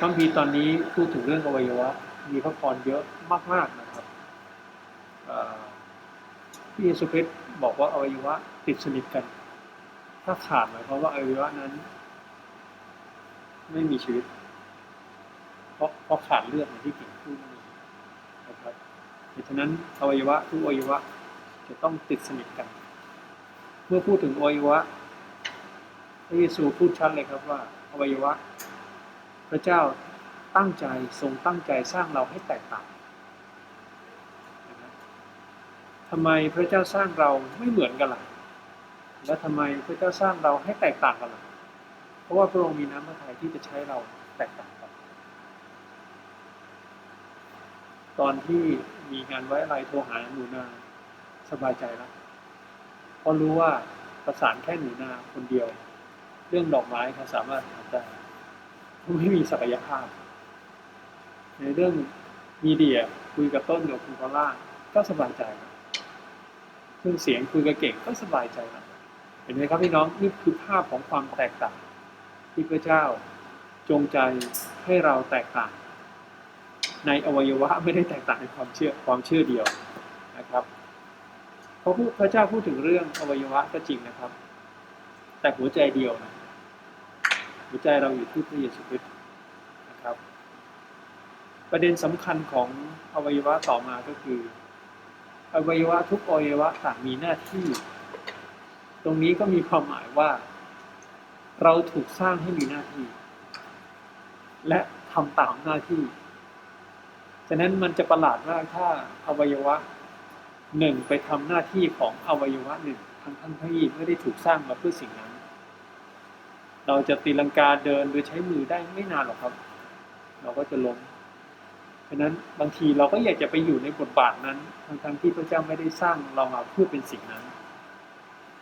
คัมภีร์ตอนนี้พูดถึงเรื่องอวัยวะ มีพระพรเยอะมาก ๆนะครับพี่เยซูคริสต์บอกว่าอวัยวะติดสนิทกัน ถ้าขาดหมายความว่าอวัยวะนั้น ไม่มีชีวิต เพราะเพราะขาดเลือดอย่างที่กิ่งพูดนั่นเองนะครับเพราะฉะนั้นอวัยวะทุกอวัยวะจะต้องติดสนิทกัน เมื่อพูดถึงอวัยวะพระเยซูพูดชัดเลยครับว่าอวัยวะ พระเจ้าตั้งใจทรงตั้งใจสร้างเราให้แตกต่างทำไมพระเจ้าสร้างเราไม่เหมือนกันล่ะ และทำไมพระเจ้าสร้างเราให้แตกต่างกันล่ะ เพราะว่าพระองค์มีน้ำพระทัยที่จะใช้เราแตกต่างกัน ตอนที่มีงานไว้อะไรโทรหาหนูนาสบายใจแล้วเพราะรู้ว่าประสานแค่หนูนาคนเดียว เรื่องดอกไม้เขาสามารถทำได้ เขาไม่มีศักยภาพ ในเรื่องมีเดียคุยกับต้นกับคุณพอล่าก็สบายใจครับเรื่องเสียงคุยกับเก่งก็สบายใจครับเห็นไหมครับพี่น้องนี่คือภาพของความแตกต่าง ที่พระเจ้าจงใจให้เราแตกต่าง ในอวัยวะไม่ได้แตกต่างในความเชื่อความเชื่อเดียวนะครับพระผู้พระเจ้าพูดถึงเรื่องอวัยวะก็จริงนะครับ แต่หัวใจเดียวนะ หัวใจเราอยู่ที่พระเยซูคริสต์นะครับ ประเด็นสำคัญของอวัยวะต่อมาก็คือ อวัยวะทุกอวัยวะต่างมีหน้าที่ ตรงนี้ก็มีความหมายว่า เราถูกสร้างให้มีหน้าที่ และทำตามหน้าที่ฉะนั้นมันจะประหลาดมากถ้าอวัยวะหนึ่งไปทำหน้าที่ของอวัยวะหนึ่งทั้งทั้งที่ไม่ได้ถูกสร้างมาเพื่อสิ่งนั้น เราจะตีลังกาเดินโดยใช้มือได้ไม่นานหรอกครับ เราก็จะล้มฉะนั้นบางทีเราก็อยากจะไปอยู่ในบทบาทนั้นทั้งทงที่พระเจ้าไม่ได้สร้างเรามาเพื่อเป็นสิ่งนั้น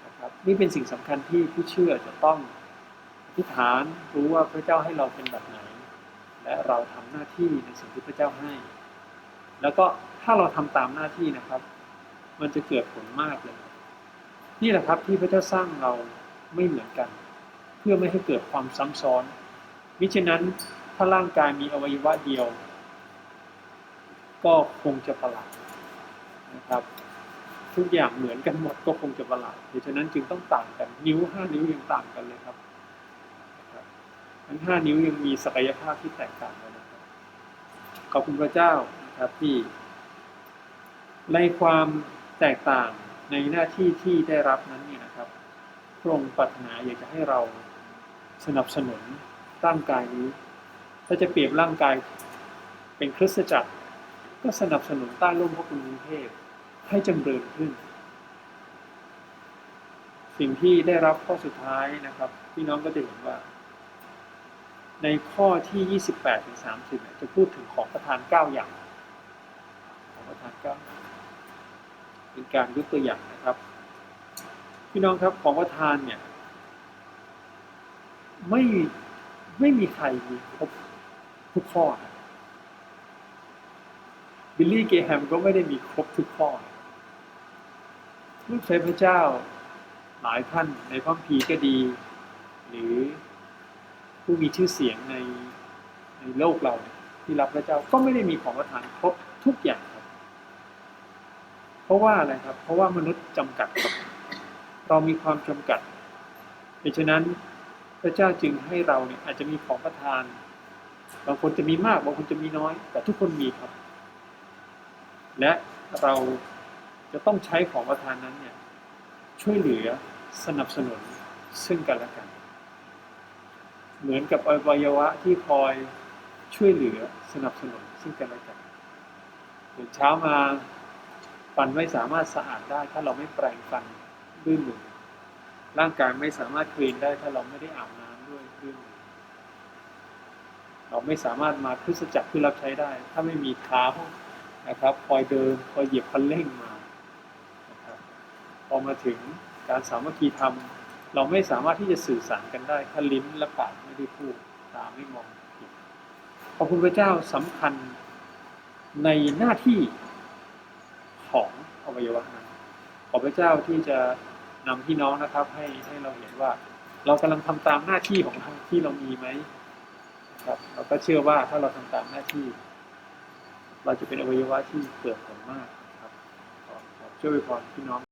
นะครับนี่เป็นสิ่งสำคัญที่ผู้เชื่อจะต้องอธิษฐานรู้ว่าพระเจ้าให้เราเป็นแบบไหน และเราทำหน้าที่ในสิ่งที่พระเจ้าให้ แล้วก็ถ้าเราทำตามหน้าที่นะครับ มันจะเกิดผลมากเลย นี่แหละครับที่พระเจ้าสร้างเราไม่เหมือนกัน พื่อไม่ให้เกิดความซ้ำซ้อน มิฉะนั้นถ้าร่างกายมีอวัยวะเดียว ก็คงจะประหลาดนะครับ ทุกอย่างเหมือนกันหมดก็คงจะประหลาดดังนั้นจึงต้องต่างกันนิ้วห้านิ้วยังต่างกันเลยครับนะครับทั้งห้านิ้วยังมีศักยภาพที่แตกต่างกันนะครับขอบคุณพระเจ้านะครับที่ในความแตกต่างในหน้าที่ที่ได้รับนั้นเนี่ยนะครับพระองค์ปรารถนาอยากจะให้เรา สนับสนุนร่างกายนี้ ถ้าจะเปรียบร่างกายเป็นคริสตจักร ก็สนับสนุนใต้ร่มพระคุณกรุงเทพให้จำเริญขึ้น สิ่งที่ได้รับข้อสุดท้ายนะครับพี่น้องก็จะเห็นว่า ในข้อที่ 28ถึง30 จะพูดถึงของประทาน 9 อย่าง ของประทาน9อย่าเป็นการยกตัวอย่างนะครับ พี่น้องครับของประทานเนี่ย ไม่ไม่มีใครมีครบทุกข้อ บิลลี่เกแฮมก็ไม่ได้มีครบทุกข้อ ลูกใช้พระเจ้าหลายท่านในพระคัมภีก็ดี หรือผู้มีชื่อเสียงในในโลกเราที่รับพระเจ้าก็ไม่ได้มีของประทานครบทุกอย่างครับ เพราะว่าอะไรครับ เพราะว่ามนุษย์จำกัดเรามีความจำกัด เพราะฉะนั้น พระเจ้าจึงให้เราเนี่ยอาจจะมีของประทาน บางคนจะมีมากบางคนจะมีน้อย แต่ทุกคนมีครับ และเราจะต้องใช้ของประทานนั้นเนี่ยช่วยเหลือสนับสนุนซึ่งกันและกัน เหมือนกับอวัยวะที่คอยช่วยเหลือสนับสนุนซึ่งกันและกันเช้ามาฟันไม่สามารถสะอาดได้ ถ้าเราไม่แปรงฟันด้วยมือ ร่างกายไม่สามารถคลีนได้ถ้าเราไม่ได้อาบน้ำด้วยด้วยมือเราไม่สามารถมาคริสจักรเพื่อรับใช้ได้ ถ้าไม่มีเท้านะครับ คอยเดินคอยเหยียบคันเร่งมานะครับพอมาถึงการสามัคคีธรรม เราไม่สามารถที่จะสื่อสารกันได้ถ้าลิ้นและปากไม่ได้พูดตาไม่มองเห็นขอบคุณพระเจ้าสำคัญในหน้าที่ของอวัยวะนั้นขอพระเจ้าที่จะ นำพี่น้องนะครับ ให้ให้เราเห็นว่า เรากำลังทำตามหน้าที่ของที่เรามีไหมครับเราก็เชื่อว่าถ้าเราทำตามหน้าที่ เราจะเป็นอวัยวะที่เกิดผลมากครับช่วยพรพี่น้อง